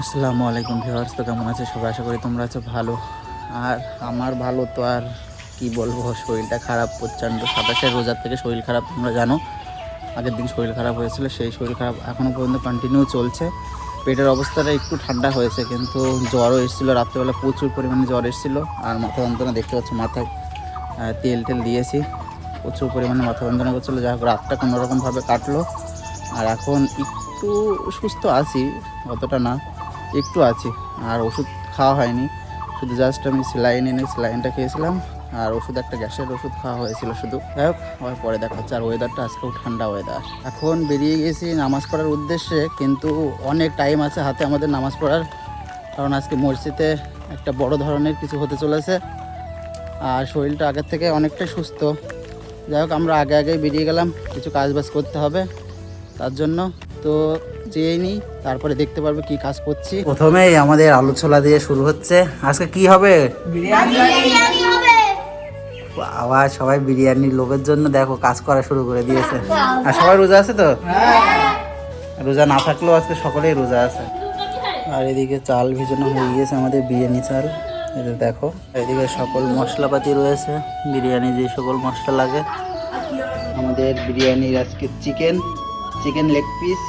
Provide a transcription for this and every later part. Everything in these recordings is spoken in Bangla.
আসসালামু আলাইকুম ভিউয়ার্স, তো কেমন আছে সবাই? আশা করি তোমরা আছো ভালো। আর আমার ভালো তো আর কি বলব, শরীরটা খারাপ, প্রচণ্ড সাতাশের রোজার থেকে শরীর খারাপ, তোমরা জানো। আগের দিন শরীর খারাপ হয়েছিল, সেই শরীর খারাপ এখনও পর্যন্ত কন্টিনিউ চলছে। পেটের অবস্থাটা একটু ঠান্ডা হয়েছে, কিন্তু জ্বরও এসেছিল। রাত্রেবেলা প্রচুর পরিমাণে জ্বর এসেছিল, আর মাথা যন্ত্রণা দেখতে পাচ্ছ মাথায় তেল টেল দিয়েছি। প্রচুর পরিমাণে মাথা যন্ত্রণা করছিল, যাই হোক, রাতটা কোনোরকমভাবে কাটলো। আর এখন একটু সুস্থ আছি, অতটা না। একটু আছি, আর ওষুধ খাওয়া হয়নি। শুধু জাস্ট আমি স্যালাইন এনে স্যালাইনটা খেয়েছিলাম, আর ওষুধ একটা গ্যাসের ওষুধ খাওয়া হয়েছিল শুধু। যাই হোক, আবার পরে দেখা হচ্ছে। আর ওয়েদারটা আজকেও ঠান্ডা ওয়েদার এখন বেরিয়ে গেছি নামাজ পড়ার উদ্দেশ্যে, কিন্তু অনেক টাইম আছে হাতে আমাদের নামাজ পড়ার। কারণ আজকে মসজিদে একটা বড় ধরনের কিছু হতে চলেছে। আর শরীরটা আগের থেকে অনেকটাই সুস্থ। যাই হোক, আমরা আগে আগে বেরিয়ে গেলাম। কিছু কাজ বাজ করতে হবে। তার জন্য তো যেই নিই তারপরে দেখতে পারবে কি কাজ করছি। প্রথমেই আমাদের আলু ছোলা দিয়ে শুরু হচ্ছে। আজকে কি হবে? আবার সবাই বিরিয়ানির লোভের জন্য দেখো কাজ করা শুরু করে দিয়েছে। আর সবাই রোজা আছে তো? রোজা না থাকলেও আজকে সকলেই রোজা আছে। আর এদিকে চাল ভিজানো হয়ে গিয়েছে আমাদের বিরিয়ানি চাল। এতে দেখো এদিকে সকল মশলাপাতি রয়েছে। বিরিয়ানি যে সকল মশলা লাগে। আমাদের বিরিয়ানির আজকে চিকেন। চিকেন লেগ পিস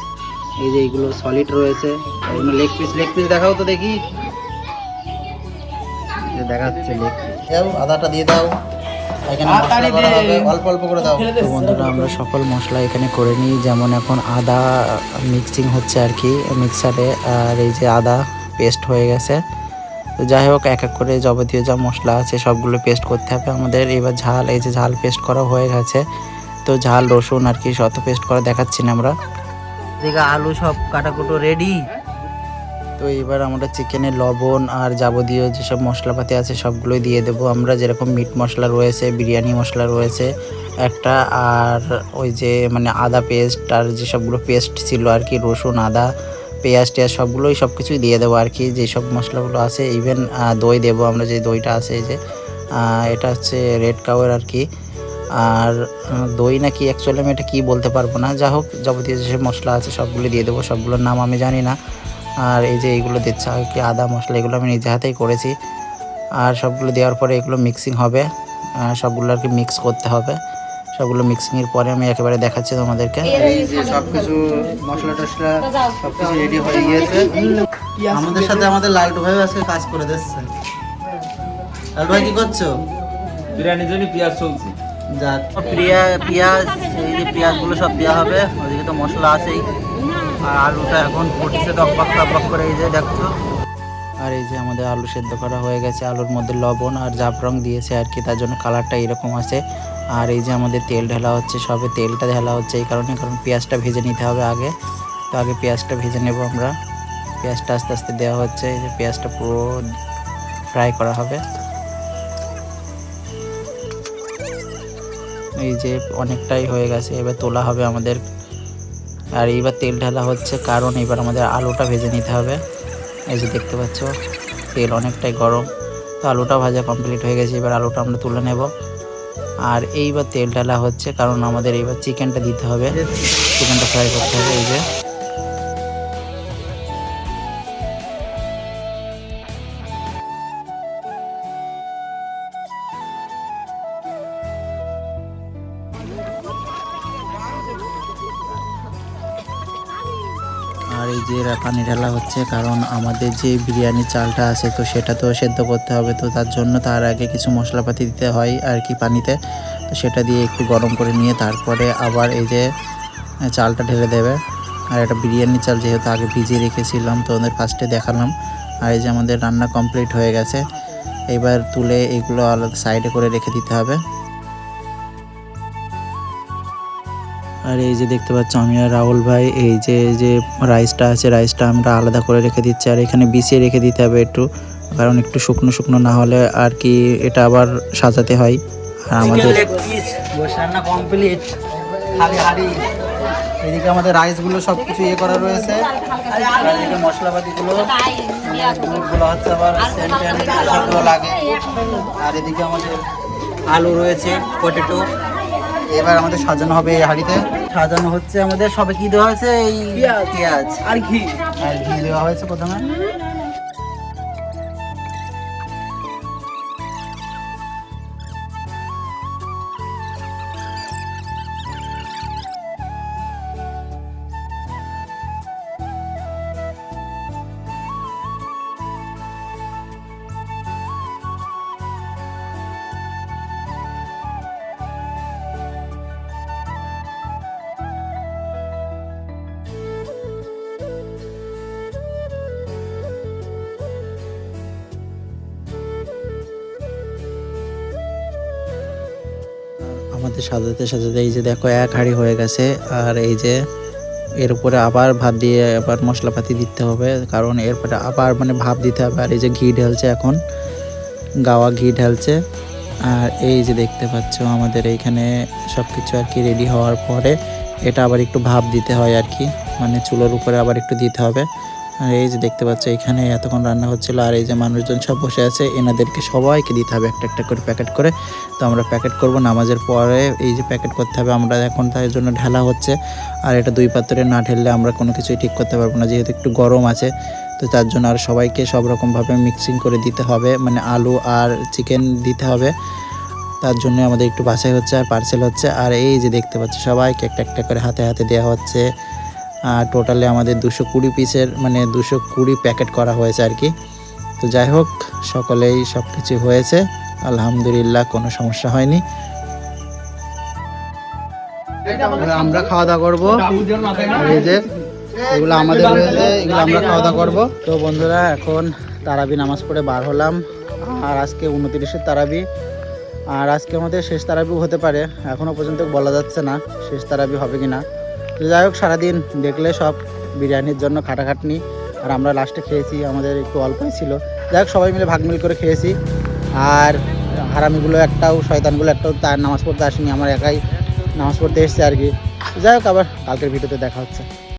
এই যে এইগুলো সলিড রয়েছে। এগুলো লেগ পিস লেগ পিস দেখাও তো দেখি। দেখাচ্ছে লেগ পিস দাও আদাটা দিয়ে দাও। এখানে মশলা করা হবে, অল্প অল্প করে দাও। তো বন্ধুরা আমরা সকল মশলা এখানে করে নিই। যেমন এখন আদা মিক্সিং হচ্ছে আর কি মিক্সারে আর এই যে আদা পেস্ট হয়ে গেছে। তো যাই হোক এক এক করে যাবতীয় যা মশলা আছে সবগুলো পেস্ট করতে হবে আমাদের। এবার ঝাল এই যে ঝাল পেস্ট করা হয়ে গেছে। তো ঝাল রসুন আর কি শত পেস্ট করা দেখাচ্ছি না আমরা। এদিকে আলু সব কাটাকুটো রেডি তো এবার আমরা চিকেনের লবণ আর যাবতীয় যেসব মশলাপাতি আছে সবগুলোই দিয়ে দেবো। আমরা যেরকম মিট মশলা রয়েছে বিরিয়ানি মশলা রয়েছে একটা আর ওই যে মানে আদা পেস্ট আর যেসবগুলো পেস্ট ছিল আর কি রসুন আদা পেঁয়াজ টেয়াজ সবগুলোই সব কিছুই দিয়ে দেবো আর কি যেসব মশলাগুলো আছে ইভেন দই দেবো আমরা যে দইটা আছে এই যে এটা হচ্ছে রেড কাউয়ের আর কি। আর দই নাকি অ্যাকচুয়ালি আমি এটা কী বলতে পারব না। যা হোক যাবতীয় যেসব মশলা আছে সবগুলো দিয়ে দেবো সবগুলোর নাম আমি জানি না। আর এই যে এইগুলো দিচ্ছে আর কি আদা মশলা এগুলো আমি নিজে হাতেই করেছি। আর সবগুলো দেওয়ার পরে এগুলো মিক্সিং হবে। আর সবগুলো আর কি মিক্স করতে হবে। সবগুলো মিক্সিংয়ের পরে আমি একেবারে দেখাচ্ছি তোমাদেরকে। এই সব কিছু মশলা টশলা সব কিছু রেডি হয়ে গিয়েছে। আমাদের সাথে আমাদের লালটু ভাই আজকে কাজ করে দিচ্ছে। লালটু ভাই কি করছ? বিরিয়ানির জন্য পেঁয়াজ চলছে। পেঁয়াজ, এই যে পেঁয়াজগুলো সব দেওয়া হবে। ওদিকে তো মশলা আছেই। আর আলুটা এখন ফুটছে টকপাক টকপাক করে, এই যে দেখছ। আর এই যে আমাদের আলু সেদ্ধ করা হয়ে গেছে, আলুর মধ্যে লবণ আর জাফরং দিয়েছে আর কি, তার জন্য কালারটা এরকম আছে। আর এই যে আমাদের তেল ঢালা হচ্ছে, সবে তেলটা ঢালা হচ্ছে, এই কারণে কারণ পেঁয়াজটা ভেজে নিতে হবে আগে। তো আগে পেঁয়াজটা ভেজে নেব আমরা। পেঁয়াজটা আস্তে আস্তে দেওয়া হচ্ছে, এই যে পেঁয়াজটা পুরো ফ্রাই করা হবে। এই যে অনেকটাই হয়ে গেছে, এবার তোলা হবে আমাদের। আর এইবার তেল ঢালা হচ্ছে, কারণ এবার আমাদের আলুটা ভেজে নিতে হবে। এই যে দেখতে পাচ্ছ, তেল অনেকটাই গরম। তো আলুটা ভাজা কমপ্লিট হয়ে গেছে, এবার আলুটা আমরা তুলে নেব। আর এইবার তেল ঢালা হচ্ছে, কারণ আমাদের এইবার চিকেনটা দিতে হবে। চিকেনটা ফ্রাই করতে হবে, এই যে। আর এই যে পানি ঢালা হচ্ছে, কারণ আমাদের যে বিরিয়ানি চালটা আছে, তো সেটা তো সেদ্ধ করতে হবে, তো তার জন্য তার আগে কিছু মশলাপাতি দিতে হয় আর কি পানিতে। তো সেটা দিয়ে একটু গরম করে নিয়ে তারপরে আবার এই যে চালটা ঢেলে দেবে। আর এটা বিরিয়ানি চাল যেহেতু আগে ভিজিয়ে রেখেছিলাম, তো ওদের ফার্স্টে দেখালাম। আর এই যে আমাদের রান্না কমপ্লিট হয়ে গেছে। এবার তুলে এগুলো আলাদা সাইডে করে রেখে দিতে হবে। আর এই যে দেখতে পাচ্ছ আমি আর রাহুল ভাই এই যে যে রাইসটা আছে রাইসটা আমরা আলাদা করে রেখে দিচ্ছি আর এখানে বিছিয়ে রেখে দিতে হবে একটু কারণ একটু শুকনো শুকনো না হলে আর কি এটা আবার সাজাতে হয়। আর আমাদের রান্না কমপ্লিট খালি হাড়ি। এদিকে আমাদের রাইসগুলো সব কিছু ইয়ে করা রয়েছে। আর এদিকে মশলাপাতিগুলো দুধগুলো হচ্ছে আবার সেন্ট লাগে। আর এদিকে আমাদের আলু রয়েছে পটেটো এবার আমাদের সাজানো হবে এই হাড়িতে। সাজানো হচ্ছে আমাদের সবে কি দেওয়া হয়েছে? এই পেঁয়াজ। আর ঘি। আর ঘি দেওয়া হয়েছে প্রথমে। আমাদের সাজাতে সাজাতে এই যে দেখো এক হাঁড়ি হয়ে গেছে। আর এই যে এর উপরে আবার ভাত দিয়ে আবার মশলাপাতি দিতে হবে, কারণ এরপরে আবার মানে ভাপ দিতে হবে। আর এই যে ঘি ঢালছে এখন, গাওয়া ঘি ঢালছে। আর এই যে দেখতে পাচ্ছ আমাদের এইখানে সব কিছু আর কি রেডি হওয়ার পরে এটা আবার একটু ভাপ দিতে হয় আর কি মানে চুলোর উপরে আবার একটু দিতে হবে। এই যে দেখতে পাচ্ছ, এখানে এতক্ষণ রান্না হচ্ছিল আর এই যে মানুষজন সব বসে আছে, এনাদেরকে সবাইকে দিতে হবে একটা একটা করে প্যাকেট করে। তো আমরা প্যাকেট করব, নামাজের পরে এই যে প্যাকেট করতে হবে, আমরা এখন তার জন্য ঢালা হচ্ছে। আর এটা দুই পাত্রে না ঢেললে আমরা কোনো কিছুই ঠিক করতে পারব না, যেহেতু একটু গরম আছে। তো তার জন্য আর সবাইকে সব রকমভাবে মিক্সিং করে দিতে হবে মানে আলু আর চিকেন দিতে হবে। তার জন্য আমাদের একটু বাছাই হচ্ছে আর পার্সেল হচ্ছে। আর এই যে দেখতে পাচ্ছি, সবাইকে একটা একটা করে হাতে হাতে দেওয়া হচ্ছে। টোটালি আমাদের দুশো কুড়ি পিসের মানে দুশো কুড়ি প্যাকেট করা হয়েছে আর কি। তো যাই হোক সকলেই সব কিছু হয়েছে। আলহামদুলিল্লাহ কোনো সমস্যা হয়নি। আমরা খাওয়া দাওয়া করব। এই যে এগুলো আমাদের রয়েছে এগুলো আমরা খাওয়া দাওয়া করব। তো বন্ধুরা এখন তারাবি নামাজ পড়ে বার হলাম। আর আজকে উনতিরিশের তারাবি। আর আজকে আমাদের শেষ তারাবিও হতে পারে। এখনও পর্যন্ত বলা যাচ্ছে না শেষ তারাবি হবে কি না যাই হোক, সারাদিন দেখলে সব বিরিয়ানির জন্য খাটাখাটনি। আর আমরা লাস্টে খেয়েছি, আমাদের একটু অল্পই ছিল। যাই হোক, সবাই মিলে ভাগ মিল করে খেয়েছি। আর হারামিগুলো একটাও, শয়তানগুলো একটাও তার নামাজ পড়তে আসেনি, আমার একাই নামাজ পড়তে এসছে আর কি। যাই হোক, আবার কালকের ভিডিওতে দেখা হচ্ছে।